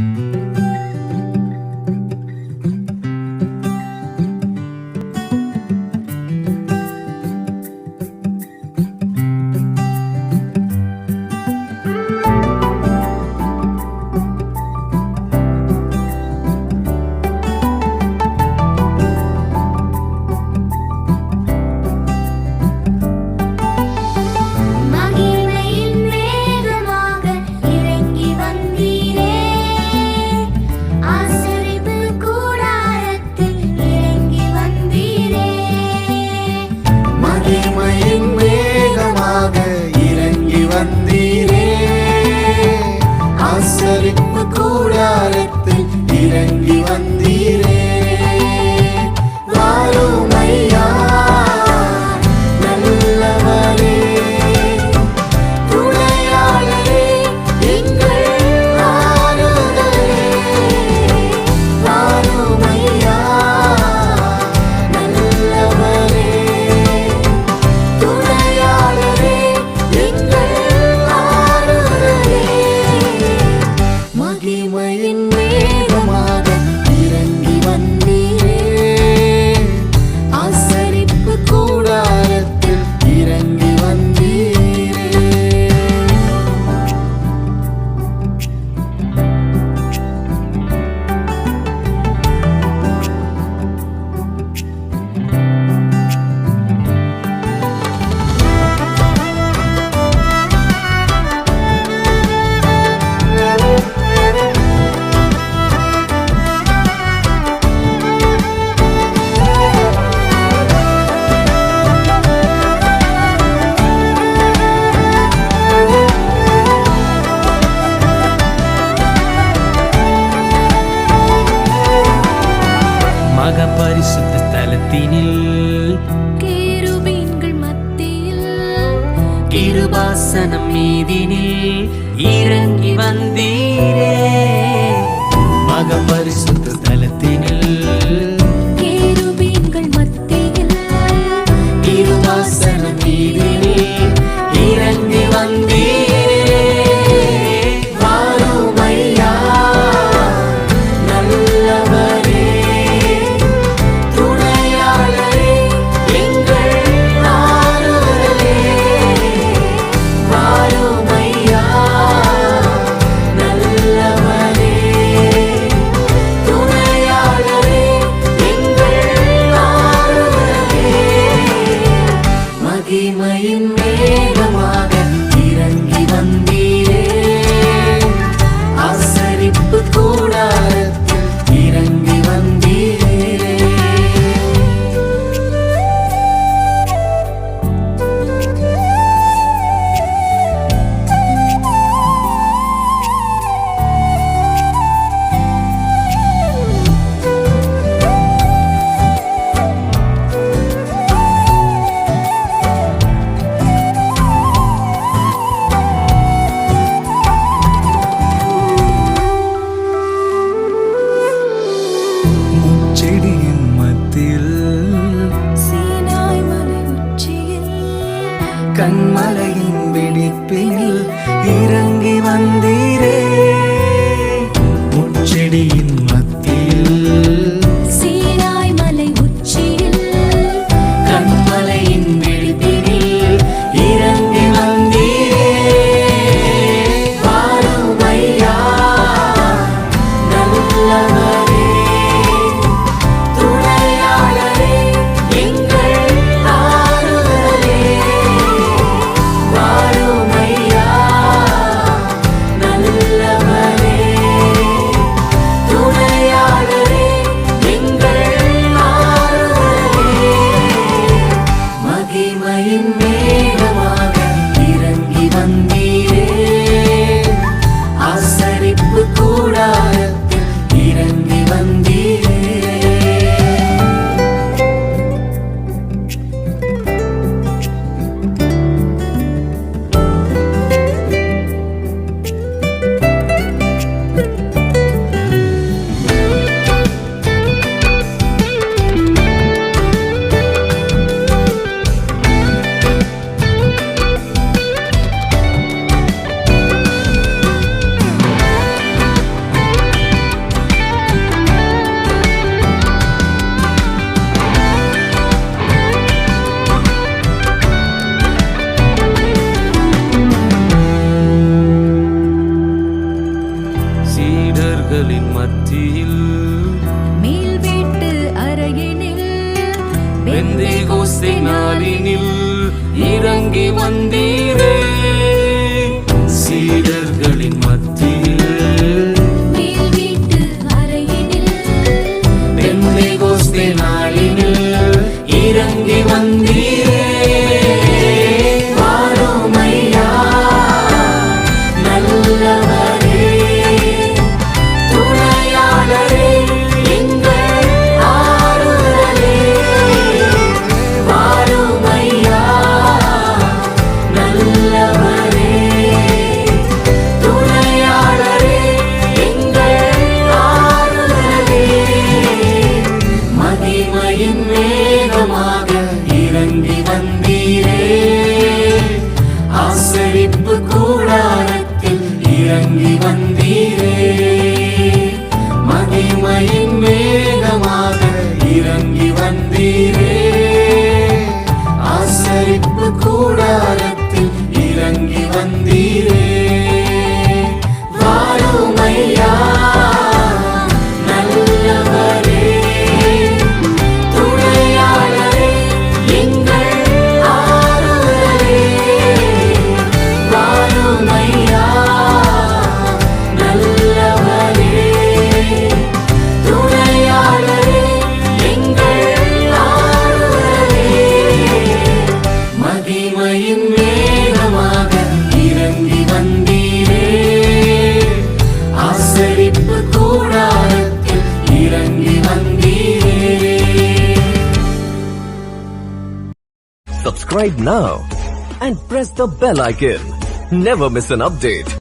Mm-hmm. கிருபாசனம் மீதினில் இறங்கி கண்மலையின் சீடர்களின் மத்தியில். மேல் வீட்டு அறையினில் வெந்தை கோஸ்தை நாளினில் இறங்கி வந்தே இறங்கி வந்தீரே. ஆசரிப்பு கூடாரத்தில் இறங்கி வந்தீரே. ஆசரிப்பு கூடாரத்தில் இறங்கி வந்தீரே Subscribe now and press the bell icon. Never miss an update.